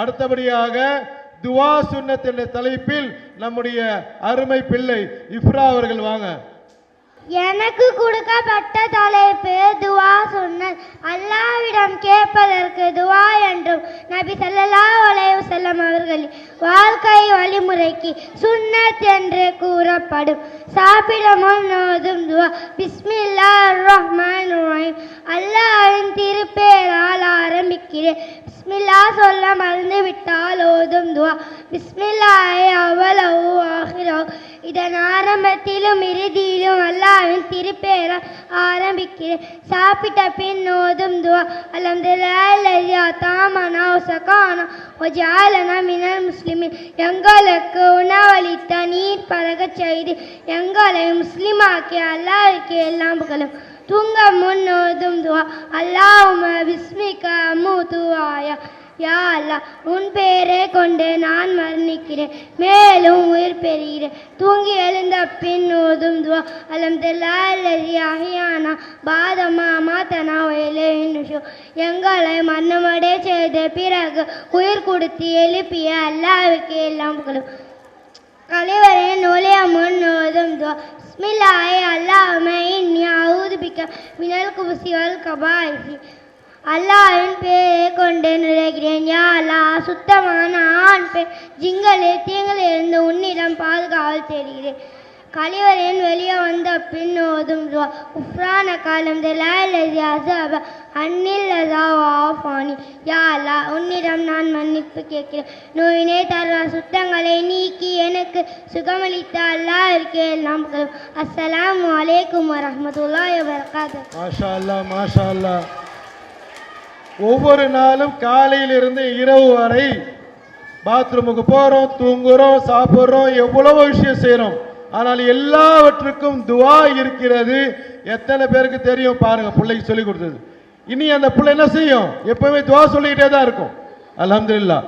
அடுத்தபடியாக துவா சுன்னத் என்ற தலைப்பில் நம்முடைய அருமை பிள்ளை இஃப்ரா அவர்கள் வாங்க. எனக்கு கொடுக்கப்பட்ட தலைப்பு துவா சுன்னத் அல்லாவிடம் கேட்பதற்கு துவா என்றும் நபி ஸல்லல்லாஹு அலைஹி செல்லம் அவர்களின் வாழ்க்கை வழிமுறைக்கு சுன்னத் என்று கூறப்படும். சாப்பிடமும் நோதும் துவா. பிஸ்மில்லா ரஹ்மான் ரஹீம். திருப்பேரால் ஆரம்பிக்கிறேன். பிஸ்மில்லா சொல்ல மறந்து விட்டால் ஓதும் துவா. பிஸ்மில்லாய் அவ்வளவு ஆகிறோ இதன் ஆரம்பத்திலும் இறுதியிலும் அல்லாவின் திருப்பேர ஆரம்பிக்கிறேன். சாப்பிட்ட பின் ஓதும் துவா. அல்ஹம்துலில்லாஹி தாமனா சகானா வஜாலனா மினல் முஸ்லிமின். எங்களுக்கு உணவளித்த நீர் பழகச் செய்து. எங்களை முஸ்லிமாக்கி அல்லாஹ்வுக்கு எல்லாம் புகழும். தூங்க முன் ஓதும் துவா. அல்லாஹும பிஸ்மிக அமுதுவாயா. யா அல்லாஹ் உன் பெயரை கொண்டு நான் மரணிக்கிறேன். மேலும் உயிர் பெறுகிறேன். தூங்கி எழுந்த பின் ஓதும் துவா. அலமதுல்லாஹி அஹியானா பாதமா மாத்தனா வயலே இன்னுஷோ எங்களை மன்னமடை செய்த பிறகு உயிர் கொடுத்து எழுப்பிய அல்லாவுக்கு எல்லாம் புகழும். கலைவரை நுழைய முன் ஓதும் துவா. பிஸ்மில்லாஹி அல்லாஹும இன்னி அவுதுபிக்க மினல் குபுசி வல் அல்லாவின் பேரை கொண்டு நுழைகிறேன். யா அல்லா சுத்தமான ஆண் பெண் ஜிங்களில் தீங்களிலிருந்து உன்னிடம் பாதுகாவல் தேடுகிறேன். கழிவறையின் வெளியே வந்த பின் ஓதும் உஃப்ரான காலம் தெலாலதி அசாப ஆஃபானி யா அல்லா உன்னிடம் நான் மன்னிப்பு கேட்கிறேன். நோயினே தருவா சுத்தங்களை நீக்கி எனக்கு சுகமளித்த அல்லாஹ்விற்கு எல்லாம் நாம் அஸ்ஸலாமு அலைக்கும் வரஹ்மத்துல்லாஹி வபரகாத்துஹு. மாஷா அல்லா மாஷா அல்லா ஒவ்வொரு நாளும் காலையிலிருந்து இரவு வரை பாத்ரூமுக்கு போகிறோம் தூங்குறோம் சாப்பிட்றோம் எவ்வளவோ விஷயம் செய்கிறோம் ஆனால் எல்லாவற்றுக்கும் துவா இருக்கிறது. எத்தனை பேருக்கு தெரியும்? பாருங்க பிள்ளைக்கு சொல்லி கொடுத்தது. இனி அந்த பிள்ளை என்ன செய்யும்? எப்பவுமே துவா சொல்லிக்கிட்டே தான் இருக்கும். அலமதுல்லா